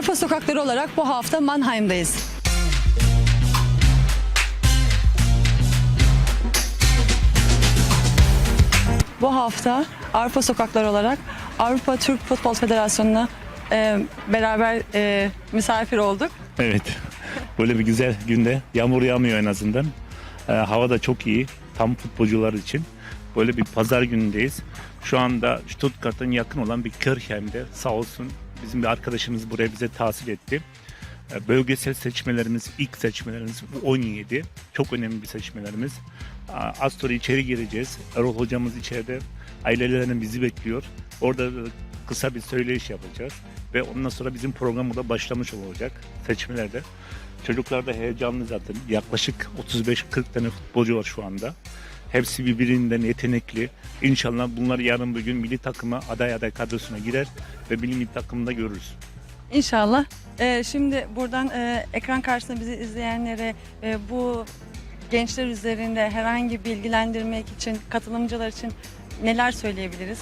Avrupa sokakları olarak bu hafta Mannheim'dayız. Bu hafta Avrupa sokakları olarak Avrupa Türk Futbol Federasyonu'na e, beraber e, misafir olduk. Evet. Böyle bir güzel günde yağmur yağmıyor en azından. Ee, hava da çok iyi. Tam futbolcular için. Böyle bir pazar günündeyiz. Şu anda Stuttgart'ın yakın olan bir Kirchheim'de sağ olsun bizim bir arkadaşımız buraya bize tahsil etti. Ee, Bölgesel seçmelerimiz, ilk seçmelerimiz bu 17. Çok önemli bir seçmelerimiz. Az sonra içeri gireceğiz. Erol hocamız içeride ailelerinin bizi bekliyor. Orada da kısa bir söyleyiş yapacağız. Ve ondan sonra bizim program da başlamış olacak seçmelerde. Çocuklar da heyecanlı zaten. Yaklaşık 35-40 tane futbolcu var şu anda. Hepsi birbirinden yetenekli. İnşallah bunlar yarın bir gün milli takıma aday aday kadrosuna girer ve milli takımda görürüz. İnşallah. E, şimdi buradan e, ekran karşısında bizi izleyenlere e, bu gençler üzerinde herhangi bilgilendirmek için, katılımcılar için neler söyleyebiliriz?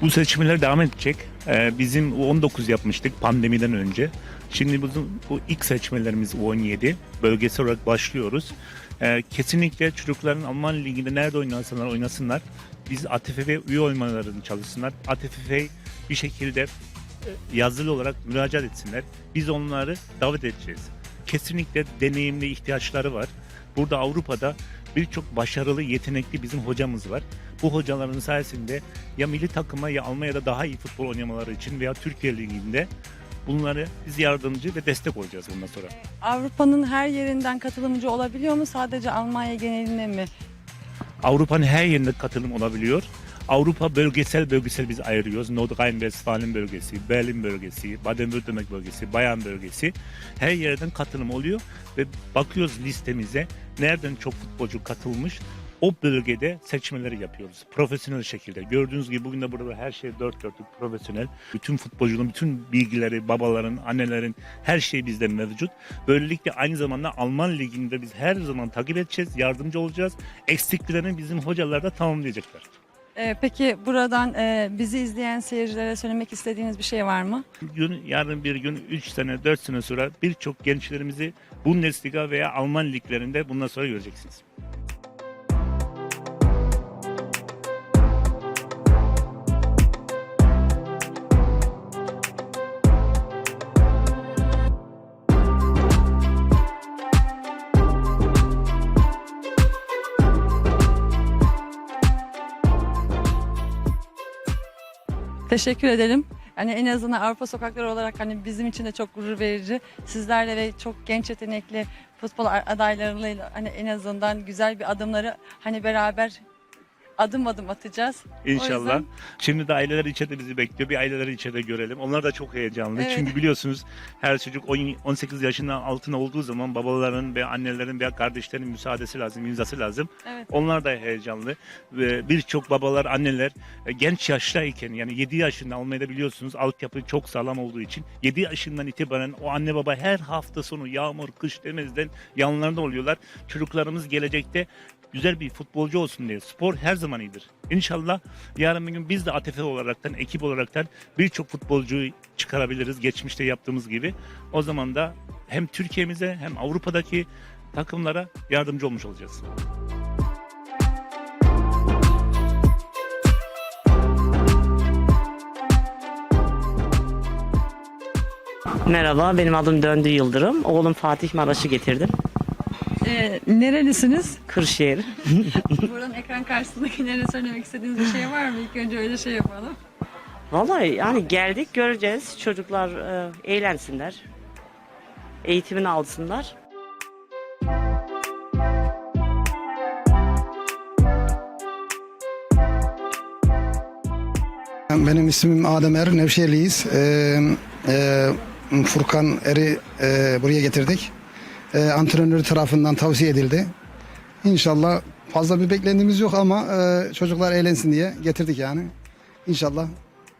Bu seçmeler devam edecek. Ee, bizim 19 yapmıştık pandemiden önce. Şimdi bizim bu ilk seçmelerimiz 17. Bölgesel olarak başlıyoruz. Ee, kesinlikle çocukların Alman Ligi'nde nerede oynasınlar oynasınlar. Biz ATFF üye olmalarını çalışsınlar. ATFF bir şekilde e, yazılı olarak müracaat etsinler. Biz onları davet edeceğiz. Kesinlikle deneyimli ihtiyaçları var. Burada Avrupa'da birçok başarılı, yetenekli bizim hocamız var. Bu hocaların sayesinde ya milli takıma ya Almanya'da daha iyi futbol oynamaları için veya Türkiye Ligi'nde bunları biz yardımcı ve destek olacağız bundan sonra. Avrupa'nın her yerinden katılımcı olabiliyor mu? Sadece Almanya genelinde mi? Avrupa'nın her yerinde katılım olabiliyor. Avrupa bölgesel bölgesel biz ayırıyoruz. Nordrhein-Westfalen bölgesi, Berlin bölgesi, Baden-Württemberg bölgesi, Bayern bölgesi. Her yerden katılım oluyor ve bakıyoruz listemize nereden çok futbolcu katılmış. O bölgede seçmeleri yapıyoruz. Profesyonel şekilde. Gördüğünüz gibi bugün de burada her şey dört dörtlük profesyonel. Bütün futbolcunun bütün bilgileri, babaların, annelerin her şey bizde mevcut. Böylelikle aynı zamanda Alman liginde biz her zaman takip edeceğiz, yardımcı olacağız. Eksiklerini bizim hocalar da tamamlayacaklar. Ee, peki buradan e, bizi izleyen seyircilere söylemek istediğiniz bir şey var mı? gün yarın bir gün 3 sene 4 sene sonra birçok gençlerimizi Bundesliga veya Alman liglerinde bundan sonra göreceksiniz. Teşekkür edelim. Yani en azından Avrupa sokakları olarak hani bizim için de çok gurur verici. Sizlerle ve çok genç yetenekli futbol adaylarıyla hani en azından güzel bir adımları hani beraber adım adım atacağız. O İnşallah. yüzden- Şimdi de aileler içeride bizi bekliyor. Bir aileleri içeride görelim. Onlar da çok heyecanlı. Evet. Çünkü biliyorsunuz her çocuk 10 18 yaşından altına olduğu zaman babaların ve annelerin veya kardeşlerin müsaadesi lazım, imzası lazım. Evet. Onlar da heyecanlı ve birçok babalar, anneler e, genç yaştayken yani 7 yaşında Almanya'da biliyorsunuz altyapı çok sağlam olduğu için 7 yaşından itibaren o anne baba her hafta sonu yağmur, kış demezden yanlarında oluyorlar. Çocuklarımız gelecekte güzel bir futbolcu olsun diye. Spor her zaman iyidir. İnşallah yarın bir gün biz de ATF olaraktan, ekip olaraktan birçok futbolcuyu çıkarabiliriz. Geçmişte yaptığımız gibi. O zaman da hem Türkiye'mize hem Avrupa'daki takımlara yardımcı olmuş olacağız. Merhaba, benim adım Döndü Yıldırım. Oğlum Fatih Maraş'ı getirdim. Ee, nerelisiniz? Kırşehir. Buradan ekran karşısındakilere söylemek istediğiniz bir şey var mı? İlk önce öyle şey yapalım. Vallahi yani geldik göreceğiz. Çocuklar e, eğlensinler. Eğitimini alsınlar. Benim ismim Adem Er, Nevşehirliyiz. Ee, e, Furkan Er'i e, buraya getirdik. E, antrenör tarafından tavsiye edildi. İnşallah fazla bir beklentimiz yok ama e, çocuklar eğlensin diye getirdik yani. İnşallah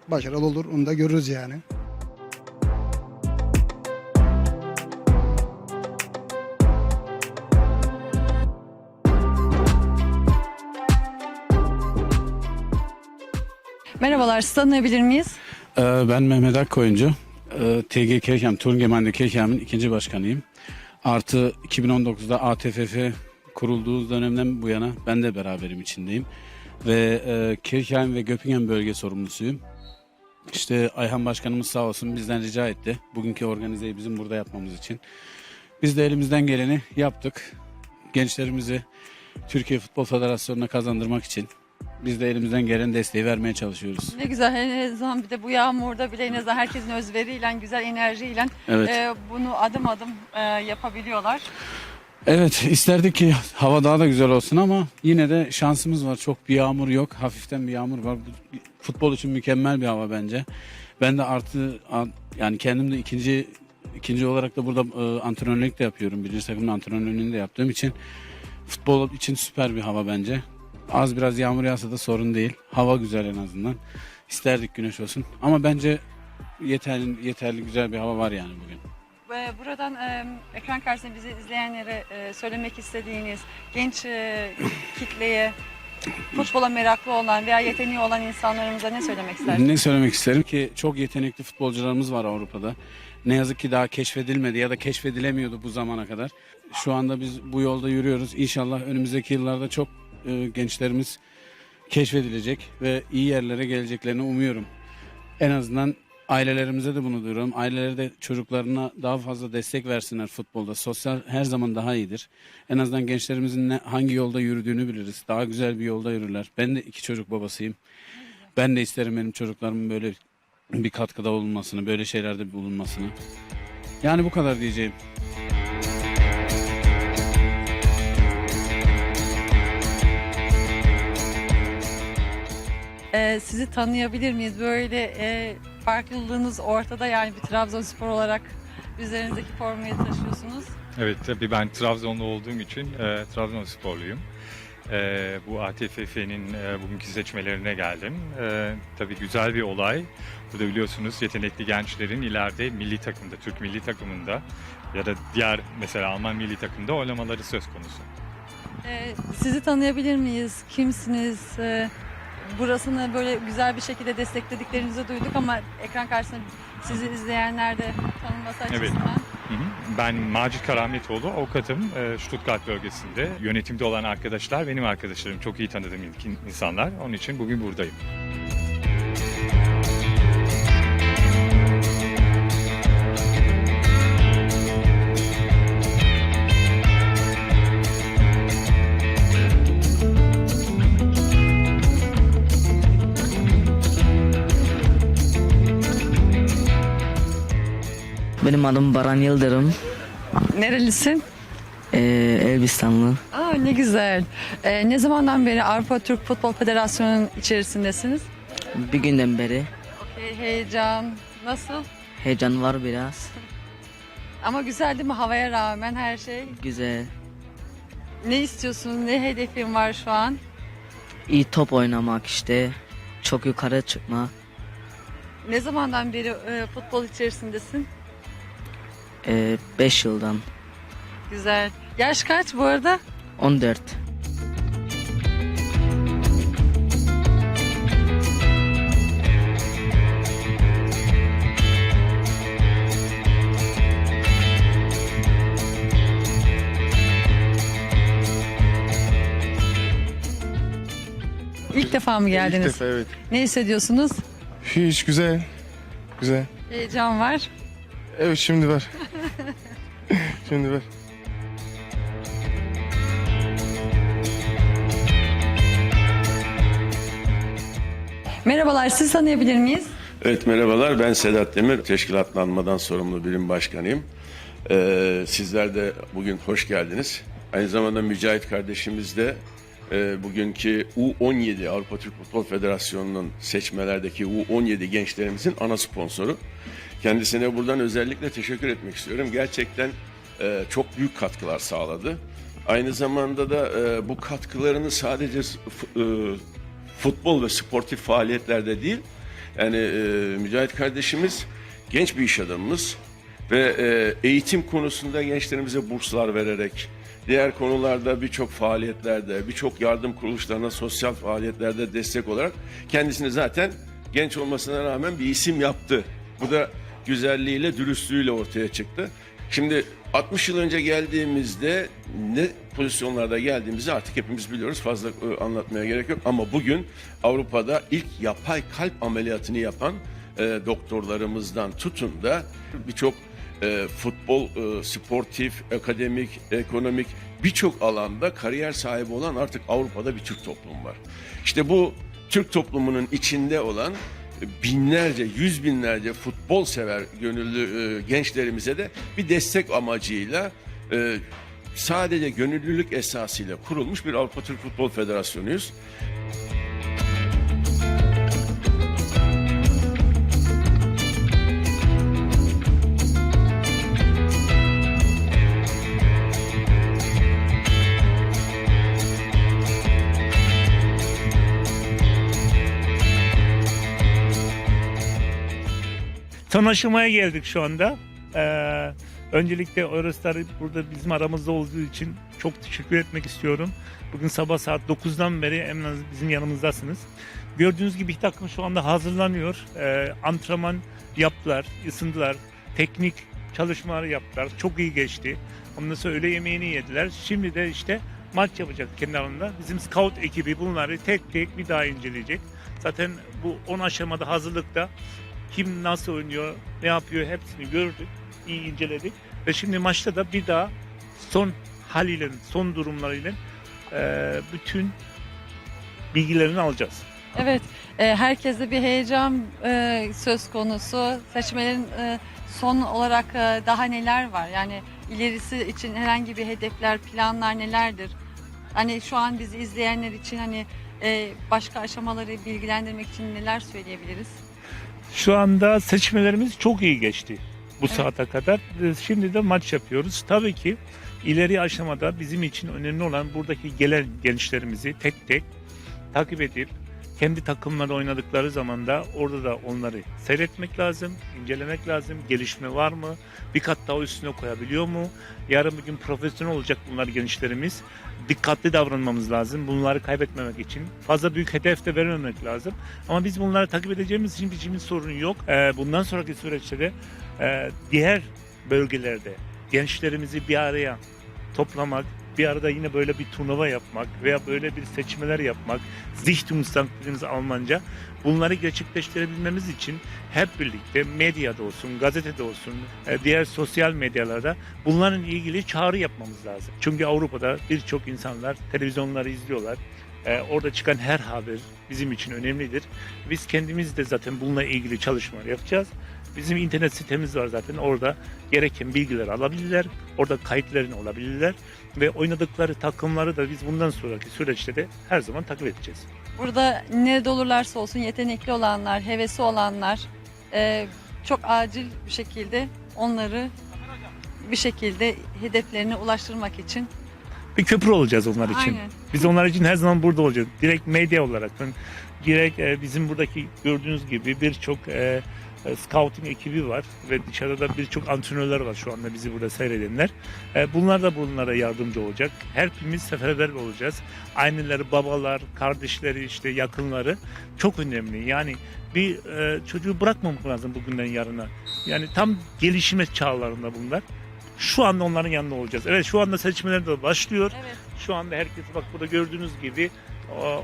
başarılı olur, onu da görürüz yani. Merhabalar, sizi tanıyabilir miyiz? Ee, Ben Mehmet Akkoyuncu. e, TG Kekem, Turgemen'de Kekem'in ikinci başkanıyım. Artı 2019'da ATFF kurulduğu dönemden bu yana ben de beraberim içindeyim. Ve e, Kirchheim ve Göppingen bölge sorumlusuyum. İşte Ayhan Başkanımız sağ olsun bizden rica etti. Bugünkü organizeyi bizim burada yapmamız için. Biz de elimizden geleni yaptık. Gençlerimizi Türkiye Futbol Federasyonu'na kazandırmak için biz de elimizden gelen desteği vermeye çalışıyoruz. Ne güzel en azından bir de bu yağmurda bile en azından herkesin özveriyle, güzel enerjiyle Evet. e, bunu adım adım e, yapabiliyorlar. Evet isterdik ki hava daha da güzel olsun ama yine de şansımız var. Çok bir yağmur yok. Hafiften bir yağmur var. Bu futbol için mükemmel bir hava bence. Ben de artı an- yani kendim de ikinci ikinci olarak da burada e, antrenörlük de yapıyorum. Birinci takımın antrenörlüğünü de yaptığım için futbol için süper bir hava bence. Az biraz yağmur yağsa da sorun değil. Hava güzel en azından. İsterdik güneş olsun ama bence yeterli yeterli güzel bir hava var yani bugün. Buradan e, ekran karşısında bizi izleyenlere e, söylemek istediğiniz genç e, kitleye futbola meraklı olan veya yeteneği olan insanlarımıza ne söylemek istersiniz? Ne söylemek isterim ki çok yetenekli futbolcularımız var Avrupa'da. Ne yazık ki daha keşfedilmedi ya da keşfedilemiyordu bu zamana kadar. Şu anda biz bu yolda yürüyoruz. İnşallah önümüzdeki yıllarda çok e, gençlerimiz keşfedilecek ve iyi yerlere geleceklerini umuyorum. En azından ailelerimize de bunu diyorum. Aileleri de çocuklarına daha fazla destek versinler futbolda. Sosyal her zaman daha iyidir. En azından gençlerimizin ne, hangi yolda yürüdüğünü biliriz. Daha güzel bir yolda yürürler. Ben de iki çocuk babasıyım. Ben de isterim benim çocuklarımın böyle bir katkıda bulunmasını, böyle şeylerde bulunmasını. Yani bu kadar diyeceğim. E, sizi tanıyabilir miyiz? Böyle e, farklılığınız ortada yani bir Trabzonspor olarak üzerinizdeki formayı taşıyorsunuz. Evet tabii ben Trabzonlu olduğum için e, Trabzonsporluyum. E, bu ATFF'nin e, bugünkü seçmelerine geldim. E, tabii güzel bir olay. Burada biliyorsunuz yetenekli gençlerin ileride milli takımda, Türk milli takımında ya da diğer mesela Alman milli takımda oynamaları söz konusu. E, sizi tanıyabilir miyiz? Kimsiniz? E, burasını böyle güzel bir şekilde desteklediklerinizi duyduk ama ekran karşısında sizi izleyenler de tanınması Evet. açısından. Hı hı. Ben Macit Karametoğlu, avukatım e, Stuttgart bölgesinde. Yönetimde olan arkadaşlar benim arkadaşlarım, çok iyi tanıdığım ilk insanlar. Onun için bugün buradayım. Benim adım Baran Yıldırım. Nerelisin? Ee, Elbistanlı. Aa ne güzel. E, ne zamandan beri Avrupa Türk Futbol Federasyonu'nun içerisindesiniz? Bir günden beri Okey, heyecan nasıl? heyecan var biraz. Ama güzel değil mi havaya rağmen her şey? Güzel. Ne istiyorsun? Ne hedefin var şu an? İyi top oynamak işte. Çok yukarı çıkma. Ne zamandan beri e, futbol içerisindesin? 5 yıldan. Güzel. Yaş kaç bu arada? 14. İlk defa mı geldiniz? İlk defa evet. Ne hissediyorsunuz? Hiç güzel. Güzel. Heyecan var. Evet şimdi var. şimdi var. Merhabalar, siz tanıyabilir miyiz? Evet merhabalar ben Sedat Demir teşkilatlanmadan sorumlu birim başkanıyım. Ee, sizler de bugün hoş geldiniz. Aynı zamanda Mücahit kardeşimiz de e, bugünkü U17 Avrupa Türk Futbol Federasyonu'nun seçmelerdeki U17 gençlerimizin ana sponsoru. Kendisine buradan özellikle teşekkür etmek istiyorum. Gerçekten e, çok büyük katkılar sağladı. Aynı zamanda da e, bu katkılarını sadece e, futbol ve sportif faaliyetlerde değil, yani e, Mücahit kardeşimiz genç bir iş adamımız ve e, eğitim konusunda gençlerimize burslar vererek, diğer konularda birçok faaliyetlerde, birçok yardım kuruluşlarına sosyal faaliyetlerde destek olarak kendisini zaten genç olmasına rağmen bir isim yaptı. Bu da güzelliğiyle, dürüstlüğüyle ortaya çıktı. Şimdi 60 yıl önce geldiğimizde ne pozisyonlarda geldiğimizi artık hepimiz biliyoruz. Fazla e, anlatmaya gerek yok. Ama bugün Avrupa'da ilk yapay kalp ameliyatını yapan e, doktorlarımızdan tutun da birçok e, futbol, e, sportif, akademik, ekonomik birçok alanda kariyer sahibi olan artık Avrupa'da bir Türk toplumu var. İşte bu Türk toplumunun içinde olan binlerce, yüz binlerce futbol sever gönüllü e, gençlerimize de bir destek amacıyla e, sadece gönüllülük esasıyla kurulmuş bir Avrupa Türk Futbol Federasyonu'yuz. Son aşamaya geldik şu anda. Ee, öncelikle Eurostar'ı burada bizim aramızda olduğu için çok teşekkür etmek istiyorum. Bugün sabah saat 9'dan beri en az bizim yanımızdasınız. Gördüğünüz gibi takım şu anda hazırlanıyor. Ee, antrenman yaptılar, ısındılar, teknik çalışmalar yaptılar. Çok iyi geçti. Ondan sonra öğle yemeğini yediler. Şimdi de işte maç yapacak kendi alanında. Bizim scout ekibi bunları tek tek bir daha inceleyecek. Zaten bu 10 aşamada hazırlıkta kim nasıl oynuyor, ne yapıyor hepsini gördük, iyi inceledik. Ve şimdi maçta da bir daha son haliyle, son durumlarıyla e, bütün bilgilerini alacağız. Evet, e, herkeste bir heyecan e, söz konusu. Seçmelerin e, son olarak e, daha neler var? Yani ilerisi için herhangi bir hedefler, planlar nelerdir? Hani şu an bizi izleyenler için hani e, başka aşamaları bilgilendirmek için neler söyleyebiliriz? Şu anda seçmelerimiz çok iyi geçti bu Evet. saate kadar. E, Şimdi de maç yapıyoruz. Tabii ki ileri aşamada bizim için önemli olan buradaki gelen gençlerimizi tek tek takip edip kendi takımları oynadıkları zaman da orada da onları seyretmek lazım, incelemek lazım. Gelişme var mı? Bir kat daha üstüne koyabiliyor mu? Yarın bir gün profesyonel olacak bunlar gençlerimiz. Dikkatli davranmamız lazım. Bunları kaybetmemek için. Fazla büyük hedef de vermemek lazım. Ama biz bunları takip edeceğimiz için bizim sorun yok. Ee, bundan sonraki süreçte e, diğer bölgelerde gençlerimizi bir araya toplamak, bir arada yine böyle bir turnuva yapmak veya böyle bir seçmeler yapmak, Sichtungsstand dediğimiz Almanca, bunları gerçekleştirebilmemiz için hep birlikte medyada olsun, gazetede olsun, e, diğer sosyal medyalarda bunların ilgili çağrı yapmamız lazım. Çünkü Avrupa'da birçok insanlar televizyonları izliyorlar. E, orada çıkan her haber bizim için önemlidir. Biz kendimiz de zaten bununla ilgili çalışmalar yapacağız. Bizim internet sitemiz var zaten orada gereken bilgileri alabilirler. Orada kayıtlarını olabilirler. Ve oynadıkları takımları da biz bundan sonraki süreçte de her zaman takip edeceğiz. Burada nerede olurlarsa olsun yetenekli olanlar, hevesi olanlar e, çok acil bir şekilde onları bir şekilde hedeflerine ulaştırmak için. Bir köprü olacağız onlar için. Aynen. Biz onlar için her zaman burada olacağız. Direkt medya olarak. Direkt e, bizim buradaki gördüğünüz gibi birçok e, scouting ekibi var ve dışarıda birçok antrenörler var şu anda bizi burada seyredenler. E, bunlar da bunlara yardımcı olacak. Hepimiz seferber olacağız. Anneleri, babalar, kardeşleri, işte yakınları çok önemli. Yani bir e, çocuğu bırakmamak lazım bugünden yarına. Yani tam gelişime çağlarında bunlar. Şu anda onların yanında olacağız. Evet şu anda seçmeler de başlıyor. Evet. Şu anda herkes bak burada gördüğünüz gibi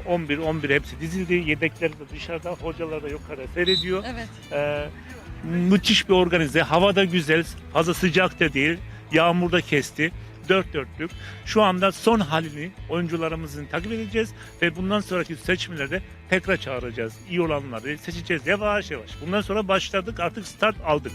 11-11 hepsi dizildi. Yedekler de dışarıda, hocalar da yukarıda seyrediyor. Evet. Ee, müthiş bir organize. Hava da güzel, fazla sıcak da değil. Yağmur da kesti. Dört dörtlük. Şu anda son halini oyuncularımızın takip edeceğiz ve bundan sonraki seçimlerde tekrar çağıracağız. İyi olanları seçeceğiz yavaş yavaş. Bundan sonra başladık artık start aldık.